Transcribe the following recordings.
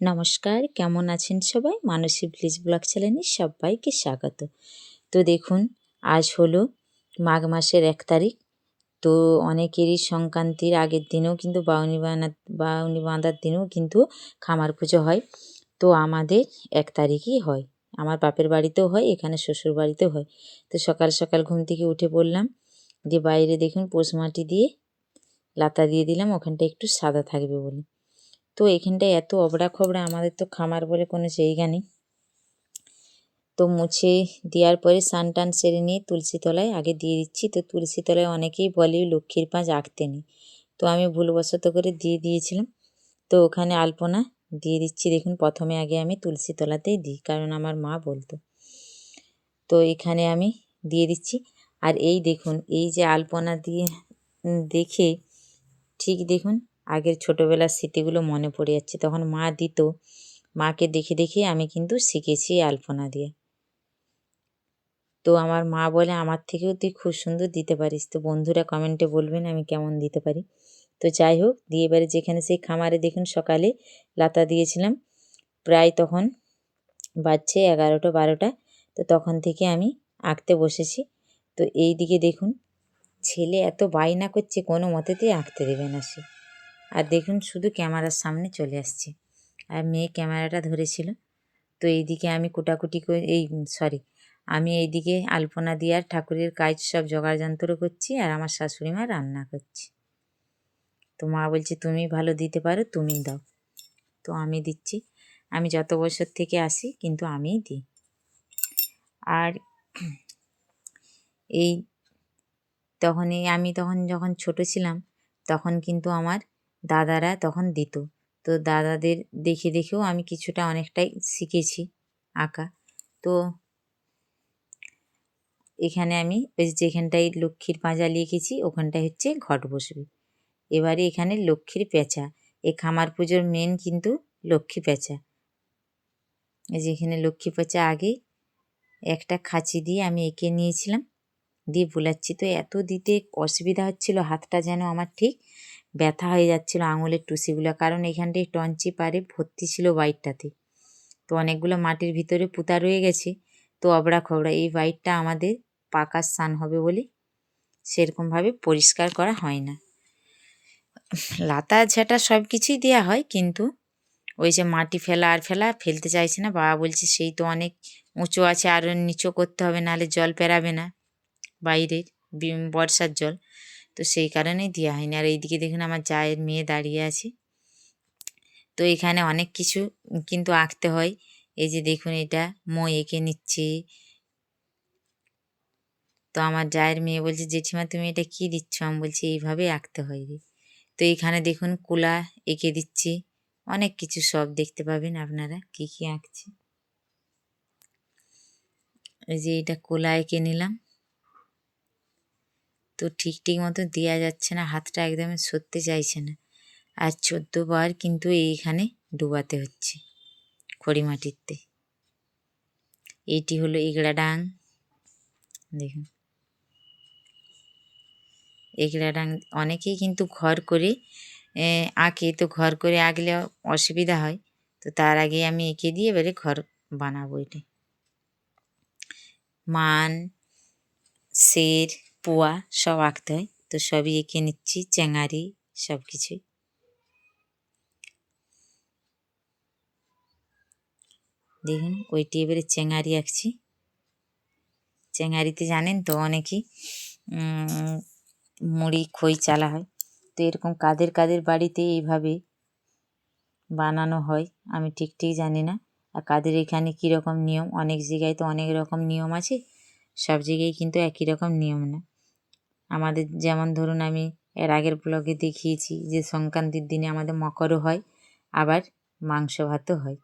নমস্কার, কেমন আছেন সবাই? মানসী ভিলেজ ব্লগ চ্যানেলে সবাইকে স্বাগত। তো দেখুন, আজ হলো মাঘ মাসের এক তারিখ। তো অনেকেরই সংক্রান্তির আগের দিনেও কিন্তু বাউনি বানা, বাউনি বাঁধার দিনেও কিন্তু খামার পুজো হয়। তো আমাদের এক তারিখই হয়। আমার বাপের বাড়িতেও হয়, এখানে শ্বশুর বাড়িতেও হয়। তো সকাল সকাল ঘুম থেকে উঠে পড়লাম। যে বাইরে দেখুন, পোষ মাটি দিয়ে লাতা দিয়ে দিলাম, ওখানটা একটু সাদা থাকবে বলে। তো এখানটায় এত অবড়া খবড়া আমাদের তো খামার বলে কোনো জায়গা নেই। তো মুছে দেওয়ার পরে সান টান সেরে নিয়ে তুলসী তলায় আগে দিয়ে দিচ্ছি। তো তুলসী তলায় অনেকেই বলে লক্ষ্মীর পাঁচ আঁকতে নেই। তো আমি ভুলবশত করে দিয়ে দিয়েছিলাম। তো ওখানে আলপনা দিয়ে দিচ্ছি। দেখুন, প্রথমে আগে আমি তুলসী তলাতেই দিই, কারণ আমার মা বলতো। তো এখানে আমি দিয়ে দিচ্ছি। আর এই দেখুন, এই যে আলপনা দিয়ে, দেখে ঠিক দেখুন আগের ছোটোবেলার স্মৃতিগুলো মনে পড়ে যাচ্ছে। তখন মা দিত, মাকে দেখে দেখে আমি কিন্তু শিখেছি আলপনা দিয়ে। তো আমার মা বলে, আমার থেকেও তুই খুব সুন্দর দিতে পারিস। তো বন্ধুরা কমেন্টে বলবেন আমি কেমন দিতে পারি। তো যাই হোক, দিয়ে এবারে যেখানে সেই খামারে দেখুন, সকালে লাতা দিয়েছিলাম। প্রায় তখন বাজছে এগারোটা, বারোটা। তো তখন থেকে আমি আঁকতে বসেছি। তো এই দিকে দেখুন, ছেলে এত বায়না করছে, কোনো মতেতেই আঁকতে দেবে না সে। আর দেখুন শুধু ক্যামেরার সামনে চলে আসছে। আর মেয়ে ক্যামেরাটা ধরেছিল। তো এইদিকে আমি কুটাকুটি করে এই, সরি, আমি এইদিকে আলপনা দিয়ে আর ঠাকুরের কাজ সব জোগাড় যন্ত্র করছি আর আমার শাশুড়ি মা রান্না করছি। তো মা বলছে, তুমি ভালো দিতে পারো, তুমি দাও। তো আমি দিচ্ছি। আমি যত বছর থেকে আসি, কিন্তু আমিই দিই। আর এই তখনই আমি তখন যখন ছোট ছিলাম, তখন কিন্তু আমার দাদারা তখন দিত। তো দাদাদের দেখে দেখেও আমি কিছুটা অনেকটাই শিখেছি আঁকা। তো এখানে আমি ওই যেখানটায় লক্ষ্মীর পাঁজা লিখেছি, ওখানটায় হচ্ছে ঘট বসবে। এবারে এখানে লক্ষ্মীর পেঁচা। এই খামার পুজোর মেন কিন্তু লক্ষ্মী পেঁচা। এই যে এখানে লক্ষ্মী পেঁচা আগে একটা খাঁচি দিয়ে আমি এঁকে নিয়েছিলাম। দিয়ে বোলাচ্ছি। তো এত দিতে অসুবিধা হচ্ছিল, হাতটা যেন আমার ঠিক ব্যথা হয়ে যাচ্ছিল আঙুলের টুসিগুলো, কারণ এখানটায় টঞ্চি পারে ভর্তি ছিল বাইটটাতে তো অনেকগুলো মাটির ভিতরে পুঁতা রয়ে গেছে, তো অবড়া খবড়া এই বাইটটা আমাদের পাকার স্নান হবে বলে সেরকমভাবে পরিষ্কার করা হয় না। লাতা ঝাঁটা সব কিছুই দেওয়া হয়, কিন্তু ওই যে মাটি ফেলা আর ফেলা ফেলতে চাইছে না। বাবা বলছে, সেই তো অনেক উঁচু আছে আরও নিচু করতে হবে, নাহলে জল পেরাবে না। বাইরের বর্ষার জল। তো সেই কারণেই দেওয়া হয়নি। আর এইদিকে দেখুন আমার জায়ের মেয়ে দাঁড়িয়ে আছে। তো এখানে অনেক কিছু কিন্তু আঁকতে হয়। এই যে দেখুন এটা, মই এঁকে নিচ্ছে। তো আমার জায়ের মেয়ে বলছে, জেঠিমা, তুমি এটা কি দিচ্ছ? আমি বলছি, এইভাবেই আঁকতে হয় রে। তো এখানে দেখুন কুলা এঁকে দিচ্ছি। অনেক কিছু সব দেখতে পাবেন আপনারা, কি কি আঁকছে। এই যে এটা কোলা এঁকে নিলাম। তো ঠিক ঠিক মতো দেওয়া যাচ্ছে না, হাতটা একদমই সরতে চাইছে না। আর চোদ্দ বার কিন্তু এইখানে ডুবাতে হচ্ছে খড়ি মাটিতে এইটি হলো এগড়া ডাং। দেখুন। এগড়া ডাং অনেকেই কিন্তু ঘর করে আঁকে। তো ঘর করে আঁকলে অসুবিধা হয়। তো তার আগে আমি এঁকে দিয়ে এবারে ঘর বানাবো এটা। মান শের পোয়া সব আঁকতে হয়, তো সবই এঁকে নিচ্ছি চেঙারি সব কিছুই দেখুন ওইটি এবারে চেঙারি আঁকছি। চেঙারিতে জানেন তো অনেকেই মুড়ি, খই চালা হয়। তো এরকম কাদের কাদের বাড়িতে এইভাবে বানানো হয়, আমি ঠিক ঠিক জানি না। আর কাদের এখানে কীরকম নিয়ম? অনেক জায়গায় তো অনেক রকম নিয়ম আছে, সব জায়গায় কিন্তু একই রকম নিয়ম না। আমাদের যেমন ধরুন আমি এর আগের ব্লগে দেখিয়েছি যে সংক্রান্তির দিনে আমাদের মকরও হয়, আবার মাংস ভাতও হয়।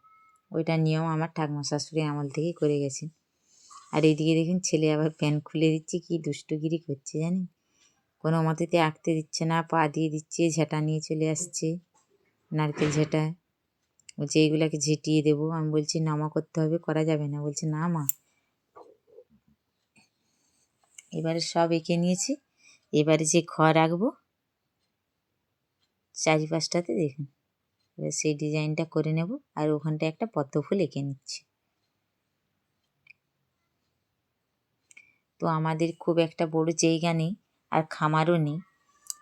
ওইটা নিয়ম আমার ঠাকুমা শাশুড়ি আমল থেকেই করে গেছেন। আর এইদিকে দেখুন ছেলে আবার প্যান খুলে দিচ্ছে, কি দুষ্টুগিরি করছে জানি কোনো মতেতে আঁকতে দিচ্ছে না, পা দিয়ে দিচ্ছে, ঝেঁটা নিয়ে চলে আসছে, নারকেল ঝেঁটা। বলছে, এইগুলাকে ঝেঁটিয়ে দেবো। আমি বলছি, নামা করতে হবে, করা যাবে না। বলছে, না মা। এবারে সব এঁকে নিয়েছি। এবারে যে ঘর রাখব, চারিপাশটাতে দেখুন। এবার সেই ডিজাইনটা করে নেব আর ওখানটায় একটা পদ্ম ফুল এঁকে নিচ্ছি। তো আমাদের খুব একটা বড় জায়গা নেই আর খামারও নেই।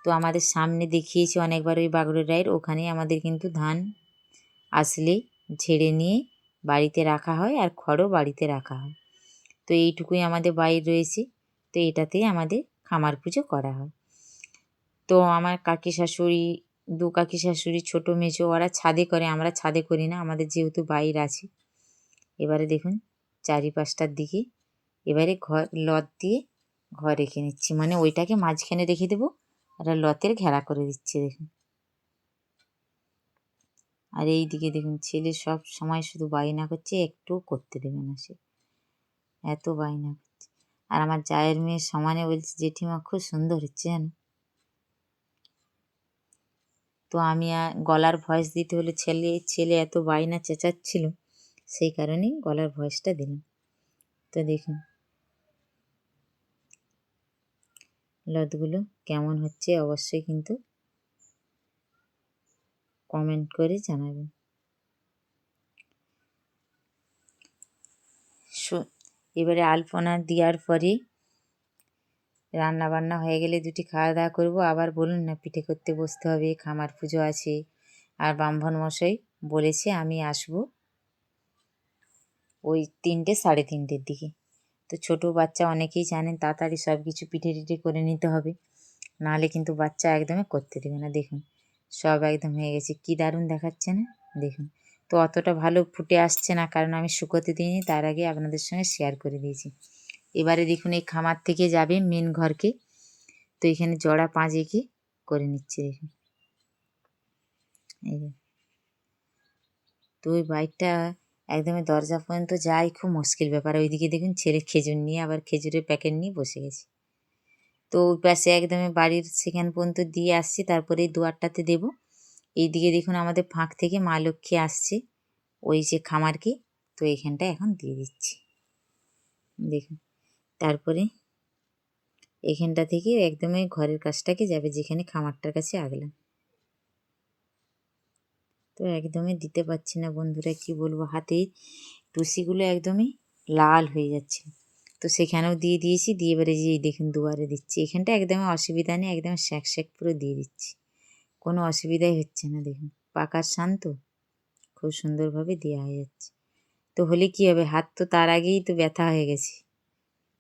তো আমাদের সামনে দেখিয়েছি অনেকবার ওই বাগড়ের রায়ের, ওখানেই আমাদের কিন্তু ধান আসলে ঝেড়ে নিয়ে বাড়িতে রাখা হয় আর খড়ও বাড়িতে রাখা হয়। তো এইটুকুই আমাদের বাইর রয়েছে। তো এটাতেই আমাদের খামার পুজো করা হয়। তো আমার কাকি শাশুড়ি, দু কাকি শাশুড়ি, ছোটো মেজো ওরা ছাদে করে, আমরা ছাদে করি না, আমাদের যেহেতু বাইর আছে। এবারে দেখুন, চারিপাশটার দিকে এবারে ঘর লত দিয়ে ঘর রেখে নিচ্ছি। মানে ওইটাকে মাঝখানে রেখে দেবো আর লতের ঘেরা করে দিচ্ছে, দেখুন। আর এই দিকে দেখুন, ছেলে সব সময় শুধু বায়না করছে একটু করতে দেবে না সে। এত বায়না আর আমার জায়ের মেয়ে সমানে বলছে, জেঠিমা, খুব সুন্দর হচ্ছে তো আমি গলার ভয়েস দিতে হলে ছেলে ছেলে এত বায়না চেঁচাচ্ছিল, সেই কারণেই গলার ভয়েসটা দিলাম। তো দেখুন, লতগুলো কেমন হচ্ছে অবশ্যই কিন্তু কমেন্ট করে জানাবেন। এবারে আলপনা দেওয়ার পরে রান্না বান্না হয়ে গেলে দুটি খাওয়া দাওয়া করব। আবার বলুন না, পিঠে করতে বসতে হবে, খামার পুজো আছে। আর ব্রাহ্মণ মশাই বলেছে আমি আসব ওই তিনটে, সাড়ে তিনটের দিকে। তো ছোটো বাচ্চা অনেকেই জানেন, তাড়াতাড়ি সব কিছু পিঠে টিঠে করে নিতে হবে। নাহলে কিন্তু বাচ্চা একদমই করতে দেবে না। দেখুন, সব একদম হয়ে গেছে। কী দারুণ দেখাচ্ছে না? দেখুন। তো অতটা ভালো ফুটে আসছে না, কারণ আমি শুকোতে দিইনি, তার আগে আপনাদের সঙ্গে শেয়ার করে দিয়েছি। এবারে দেখুন, এই খামার থেকে যাবে মেন ঘরকে। তো এখানে জড়া পাঁচ এঁকে করে নিচ্ছে, দেখুন। এই তো ওই বাইকটা একদমই দরজা পর্যন্ত যাই, খুব মুশকিল ব্যাপার। ওইদিকে দেখুন, ছেলে খেজুর নিয়ে আবার খেজুরের প্যাকেট নিয়ে বসে গেছে। তো ওই পাশে একদমই বাড়ির সেখান পর্যন্ত দিয়ে আসছি, তারপরে দুয়ারটাতে দেবো। এইদিকে দেখুন আমাদের ফাঁক থেকে মা লক্ষ্মী আসছে। ওই যে খামারকে, তো এইখানটা এখন দিয়ে দিচ্ছি। দেখুন, তারপরে এখানটা থেকে একদমই ঘরের কাজটাকে যাবে, যেখানে খামারটার কাছে আগলাম। তো একদমই দিতে পারছি না বন্ধুরা, কি বলব, হাতে টুসিগুলো একদমই লাল হয়ে যাচ্ছে। তো সেখানেও দিয়ে দিয়েছি, দিয়ে এবারে যে দেখুন দুয়ারে দিচ্ছি। এখানটা একদমই অসুবিধা নেই, একদম শ্যাক শ্যাক পুরো দিয়ে দিচ্ছি। কোনো অসুবিধাই হচ্ছে না, দেখুন। পাকার শান্ত খুব সুন্দরভাবে দেওয়া হয়ে যাচ্ছে। তো হলে কী হবে? হাত তো তার আগেই তো ব্যথা হয়ে গেছে।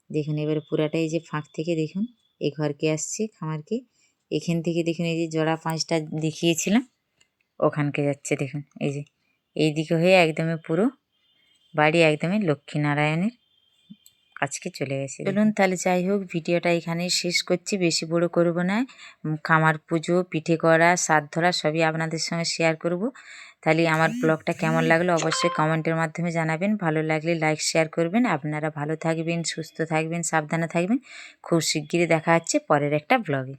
দেখুন, এবারে পুরাটাই যে ফাঁক থেকে দেখুন এই ঘরকে আসছে, খামারকে। এখান থেকে দেখুন, এই যে জোড়া পাঁচটা দেখিয়েছিলাম, ওখানকে যাচ্ছে, দেখুন। এই যে এই দিকে হয়ে একদমই পুরো বাড়ি একদমই লক্ষ্মীনারায়ণের আজকে চলে গেছে। চলুন তাহলে যাই হোক, ভিডিওটা এখানে শেষ করছি। বেশি বড় করব না। খামার পুজো, পিঠে করা সাত ধরা সবই আপনাদের সঙ্গে শেয়ার করব। তাহলে আমার ব্লগটা কেমন লাগল অবশ্যই কমেন্টের মাধ্যমে জানাবেন। ভালো লাগলে লাইক শেয়ার করবেন। আপনারা ভালো থাকবেন, সুস্থ থাকবেন, সাবধানে থাকবেন। খুব শিগগিরই দেখা হচ্ছে পরের একটা ব্লগে।